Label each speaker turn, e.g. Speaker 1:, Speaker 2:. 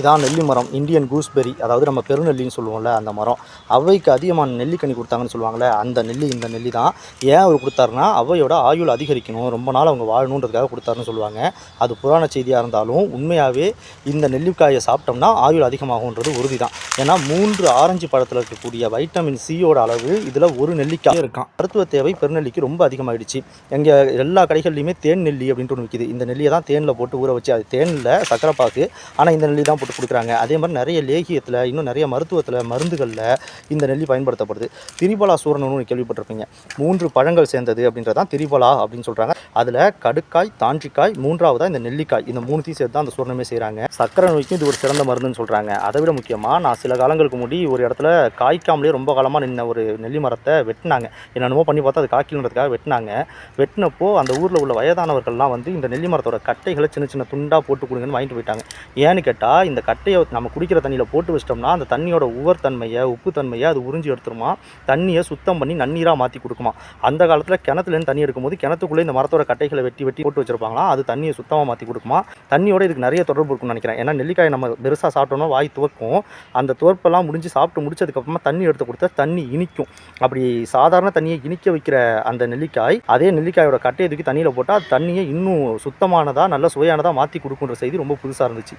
Speaker 1: இதான் நெல்லி மரம் இந்தியன் கூஸ்பெரி அதாவது நம்ம பெருநெல்லின்னு சொல்லுவோம்ல அந்த மரம். அவைக்கு அதிகமான நெல்லிக்கனி கொடுத்தாங்கன்னு சொல்லுவாங்கள்ல அந்த நெல்லி இந்த நெல்லி தான். ஏன் அவர் கொடுத்தாருன்னா அவையோட ஆயுள் அதிகரிக்கணும் ரொம்ப நாள் அவங்க வாழணுன்றதுக்காக கொடுத்தாருன்னு சொல்லுவாங்க. அது புராண செய்தியாக இருந்தாலும் உண்மையாகவே இந்த நெல்லிக்காயை சாப்பிட்டோம்னா ஆயுள் அதிகமாகுன்றது உறுதி தான் ஏன்னா மூன்று ஆரஞ்சு பழத்தில் இருக்கக்கூடிய வைட்டமின் சியோட அளவு இதில் ஒரு நெல்லிக்காய் இருக்கான் மருத்துவ தேவை பெருநெல்லிக்கு ரொம்ப அதிகமாகிடுச்சு எங்கள் எல்லா கடைகள்லையுமே தேன் நெல்லி அப்படின்ட்டு ஒன்று விற்கிது இந்த நெல்லியை தான் தேனில் போட்டு ஊற வச்சு அது தேனில் சக்கரை பாக்கு ஆனால் இந்த நெல்லி தான் போட்டு கொடுக்குறாங்க. அதே மாதிரி நிறைய லேகியத்தில் இன்னும் நிறைய மருத்துவத்தில் மருந்துகளில் இந்த நெல்லி பயன்படுத்தப்படுது. திரிபலா சூரணம்னு கேள்விப்பட்டிருப்பீங்க. மூன்று பழங்கள் சேர்ந்தது அப்படின்றது தான் திரிபலா அப்படின்னு சொல்கிறாங்க அதில் கடுக்காய் தாண்டிக்காய் மூன்றாவதாக இந்த நெல்லிக்காய். இந்த மூணுத்தையும் சேர்த்து தான் அந்த சூரணமே செய்கிறாங்க சக்கரை நோய்க்கும் இது ஒரு சிறந்த மருந்துன்னு சொல்கிறாங்க அதை விட முக்கியமாக நான் சில காலங்களுக்கு முன்னாடி ஒரு இடத்துல காய்க்காமலே ரொம்ப காலமாக நின்ன ஒரு நெல்லி மரத்தை வெட்டினாங்க. என்னென்னமோ பண்ணி பார்த்தா அது காய்க்கணுன்றதுக்காக வெட்டினாங்க. வெட்டினப்போ அந்த ஊரில் உள்ள வயதானவர்கள்லாம் வந்து இந்த நெல்லி மரத்தோட கட்டைகளை சின்ன சின்ன துண்டாக போட்டு கொடுங்கன்னு வாங்கிட்டு போயிட்டாங்க. ஏன்னு கேட்டால் இந்த இந்த கட்டையை நம்ம குடிக்கிற தண்ணியில் போட்டு வச்சிட்டோம்னா அந்த தண்ணியோட உவர் தன்மையை உப்பு தன்மையை அது உறிஞ்சி எடுத்துருமா? தண்ணியை சுத்தம் பண்ணி நன்னீராக மாற்றி கொடுக்குமா? அந்த காலத்தில் கிணத்துலேருந்து தண்ணி எடுக்கும்போது கிணத்துக்குள்ளே இந்த மரத்தோட கட்டைகளை வெட்டி வெட்டி போட்டு வச்சிருப்பாங்களா? அது தண்ணியை சுத்தமாக மாற்றி கொடுக்குமா? தண்ணியோட இதுக்கு நிறைய தொடர்பு இருக்கும்னு நினைக்கிறேன். ஏன்னா நெல்லிக்காயை நம்ம பெருசாக சாப்பிட்டோம்னா வாய் துவக்கும். அந்த துவர்ப்பெல்லாம் முடிஞ்சு சாப்பிட்டு முடிச்சதுக்கப்புறமா தண்ணி எடுத்து கொடுத்தா தண்ணி இனிக்கும். அப்படி சாதாரண தண்ணியை இனிக்க வைக்கிற அந்த நெல்லிக்காய் அதே நெல்லிக்காயோட கட்டையை தூக்கி தண்ணியில் போட்டால் தண்ணியை இன்னும் சுத்தமானதாக நல்ல சுவையானதாக மாற்றி கொடுக்குன்ற செய்தி ரொம்ப புதுசாக இருந்துச்சு.